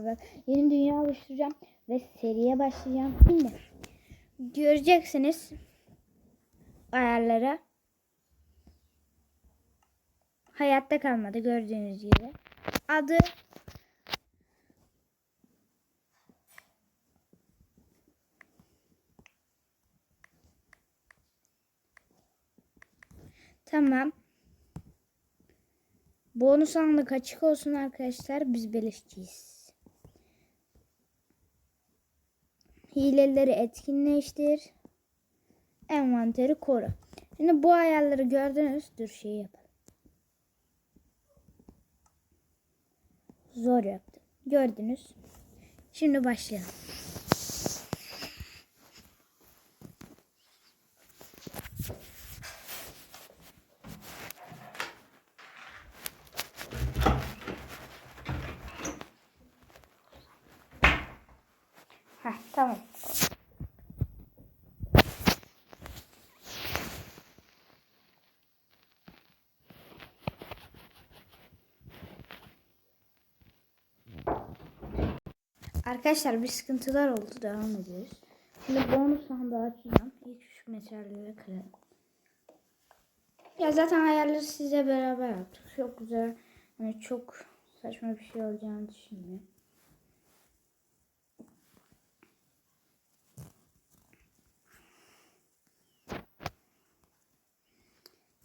Evet. Yeni dünya oluşturacağım ve seriye başlayacağım. Şimdi göreceksiniz ayarlara. Hayatta kalmadı gördüğünüz gibi. Adı Tamam. Bonus anlık açık olsun arkadaşlar. Biz beleşçiyiz. Hileleri etkinleştir. Envanteri koru. Şimdi bu ayarları gördünüz. Dur şey yapalım. Zor yaptım. Gördünüz. Şimdi başlayalım. Heh, tamam. Arkadaşlar bir sıkıntılar oldu. Devam ediyoruz. Şimdi bonus sandığı açacağım. İlk şu meşaleleri kıralım. Ya zaten ayarları size beraber yaptık. Çok güzel. Yani çok saçma bir şey olacağını düşünmüyorum.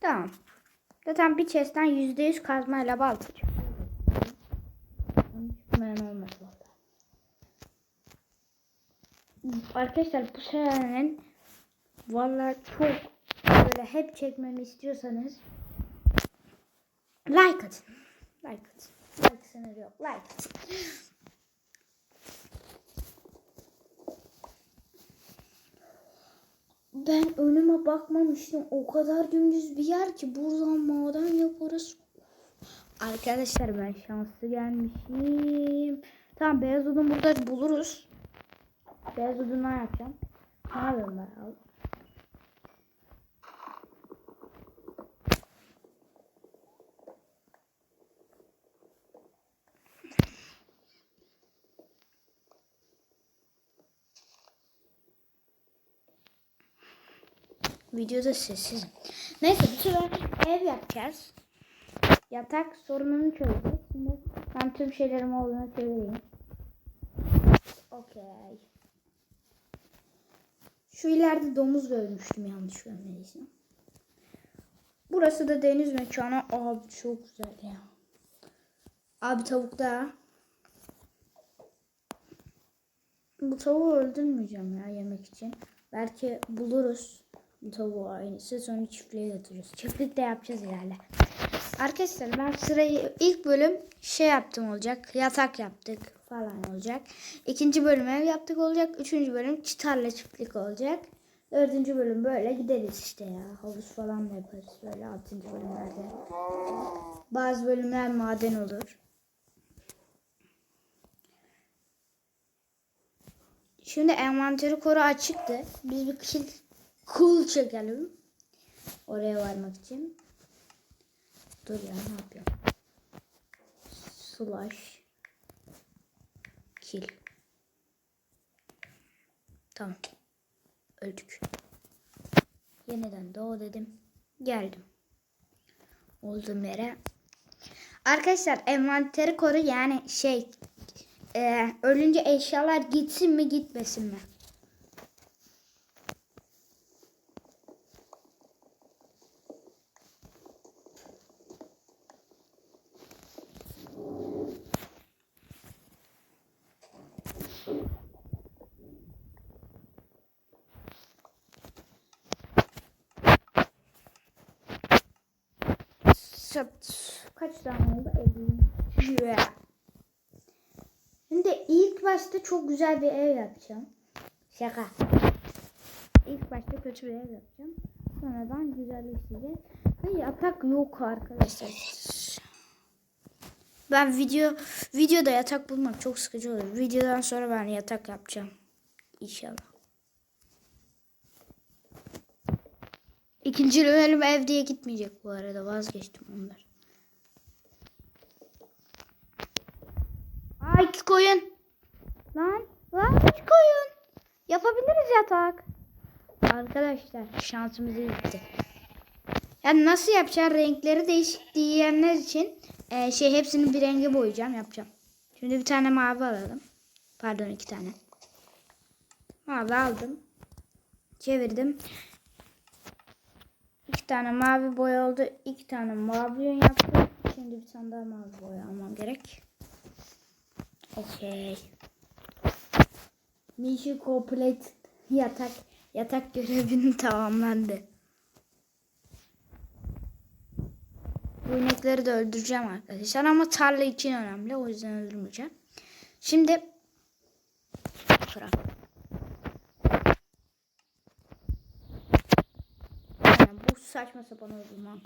Tamam. Zaten bir chest'ten %100 kazmayla balta çıkıyor. Arkadaşlar bu serinin valla çok böyle hep çekmemi istiyorsanız like atın. Like atın. Like sınırı yok. Like atın. Ben önüme bakmamıştım. O kadar dümdüz bir yer ki buradan maden yaparız. Arkadaşlar ben şanslı gelmişim. Tamam beyaz odun burada buluruz. Beyaz odun ne yapacağım? Ne yapıyorum ben Videoda sessizim. Neyse bu sefer ev yapacağız. Yatak sorununu çözeceğiz. Şimdi ben tüm şeylerim olduğunu söyleyeyim. Okey. Şu ileride domuz görmüştüm yanlış görmediysem. Burası da deniz mekanı. Abi çok güzel ya. Abi tavuk da. Bu tavuğu öldürmeyeceğim ya yemek için. Belki buluruz bu tavuğu aynısı. Sonra çiftliğe götürürüz. Çiftlik de yapacağız ileride. Arkadaşlar ben sırayı ilk bölüm şey yaptım olacak. Yatak yaptık falan olacak. İkinci bölüm ev yaptık olacak. Üçüncü bölüm çıtarla çiftlik olacak. Dördüncü bölüm böyle gideriz işte ya. Havuz falan da yaparız böyle altıncı bölümlerde. Bazı bölümler maden olur. Şimdi envanteri koru açıktı. Biz bir kill cool çekelim. Oraya varmak için. Dur ya ne yapıyorum? Slash kill. Tamam. Öldük. Yeniden doğ dedim. Geldim. Olduğum yere. Arkadaşlar envanteri koru yani şey e, ölünce eşyalar gitsin mi gitmesin mi? Sat. Kaç tane oldu? 50. Yeah. Şimdi ilk başta çok güzel bir ev yapacağım. Şaka. İlk başta kötü bir ev yapacağım. Sonradan güzelleşecek. Ve yatak yok arkadaşlar. Ben video videoda yatak bulmak çok sıkıcı olur. Videodan sonra ben yatak yapacağım. İnşallah. İkinci bölüm ev diye gitmeyecek bu arada. Vazgeçtim onlar. Aa iki koyun. Lan lan üç koyun. Yapabiliriz yatak. Arkadaşlar şansımız bitti. Yani nasıl yapacağım renkleri değişik diyenler için e, şey hepsini bir renge boyayacağım yapacağım. Şimdi bir tane mavi alalım. Pardon iki tane. Mavi aldım. Çevirdim. Tane mavi boya oldu. iki tane mavi yön yaptım. Şimdi bir tane daha mavi boya almam gerek. Okey. Mission complete yatak yatak görevinin tamamlandı. Bu inekleri de öldüreceğim arkadaşlar ama tarla için önemli o yüzden öldürmeyeceğim. Şimdi kırak. Yani bu saçma sapan öldürmen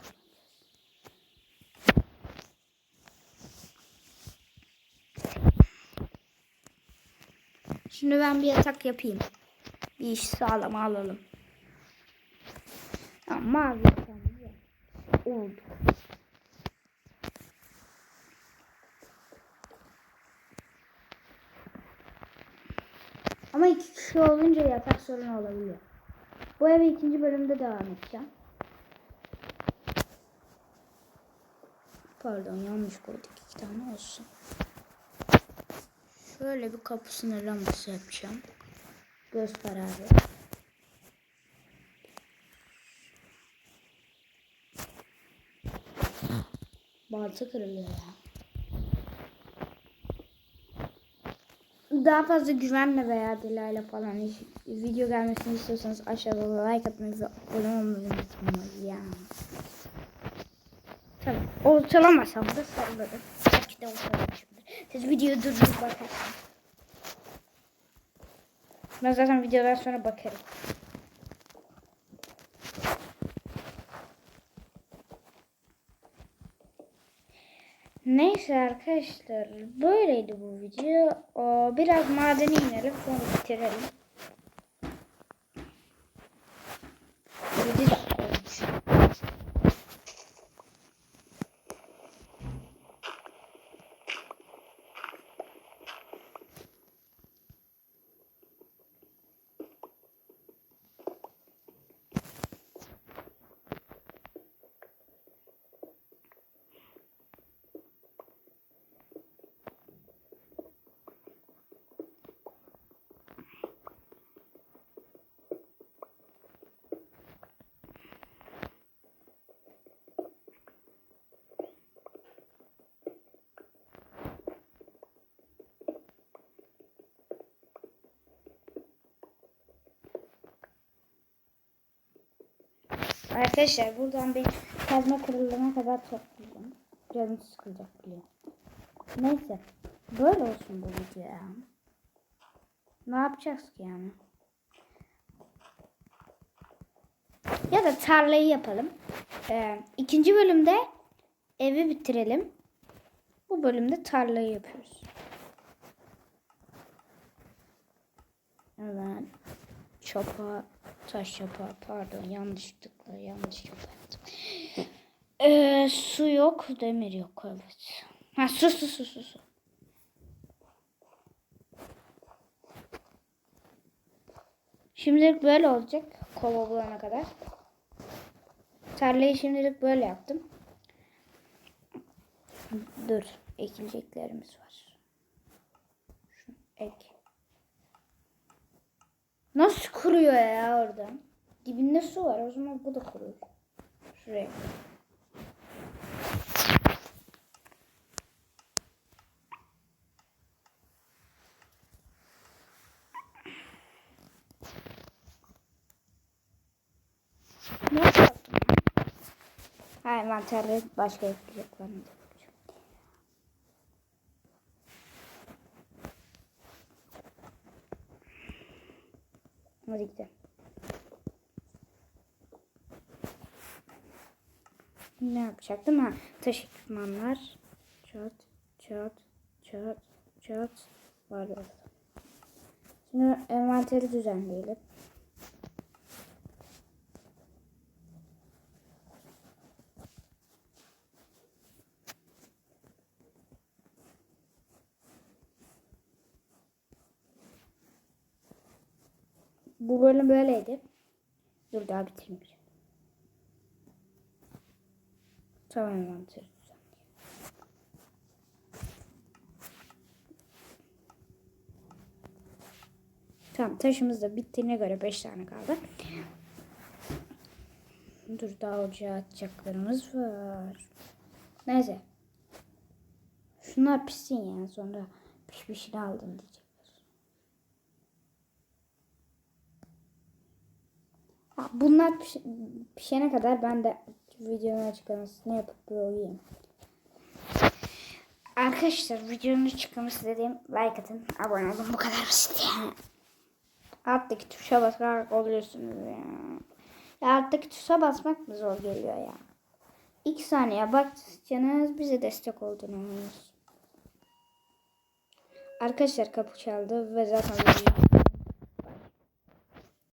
Şimdi ben bir yatak yapayım. Bir iş sağlam alalım. Tamam, mavi yatağımız oldu. Ama iki kişi olunca yatak sorunu olabiliyor. Bu eve ikinci bölümde devam edeceğim. Pardon yanlış koyduk. iki tane olsun. Şöyle bir kapı sınırlaması yapacağım. Göz kararı. Balta kırılıyor ya. Daha fazla güvenle veya dilayla falan video gelmesini istiyorsanız aşağıda like atmayı ve abone olmayı unutmayın Tabii ortalamasam da salladım. Belki de ortalamışımdır. Siz videoyu durdurup bakarsınız. Ben zaten videodan sonra bakarım. Neyse arkadaşlar böyleydi bu video. O, biraz madene inelim sonra bitirelim. 7 Arkadaşlar buradan bir kazma kırılana kadar toplayacağım. Canım sıkılacak biliyorum. Neyse. Böyle olsun bu video ya. Ne yapacağız ki yani? Ya da tarlayı yapalım. Ee, ikinci bölümde evi bitirelim. Bu bölümde tarlayı yapıyoruz. Evet. Çapa, taş çapa, pardon yanlışlıkla yanlış yaptım. Ee, su yok, demir yok evet. Ha su su su su su. Şimdilik böyle olacak kova bulana kadar. Tarlayı şimdilik böyle yaptım. Dur, ekileceklerimiz var. Şunu ek. Nasıl kuruyor ya oradan? Dibinde su var. O zaman bu da kuruyor. Şuraya. Nasıl yaptım? Ha envanterde başka yapacaklarını Hadi gidelim. Ne yapacaktım? Ha, taş ekipmanlar. Çat, çat, çat, çat. Var orada. Şimdi envanteri düzenleyelim. Bu bölüm böyleydi. Dur daha bitirmeyeceğim. Tamam düzenleyelim. Tamam taşımız da bittiğine göre 5 tane kaldı. Dur daha ocağa atacaklarımız var. Neyse. Şunlar pişsin ya sonra pişmişini aldım diyecekler. Ha, Bunlar piş- pişene kadar ben de videonun açıklamasını yapıp uyuyayım. Arkadaşlar videonun açıklaması dediğim like atın, abone olun bu kadar basit yani. Alttaki tuşa basarak oluyorsunuz ya. Ya alttaki tuşa basmak mı zor geliyor ya? İlk saniye bakacaksınız bize destek oldunuz. Arkadaşlar kapı çaldı ve zaten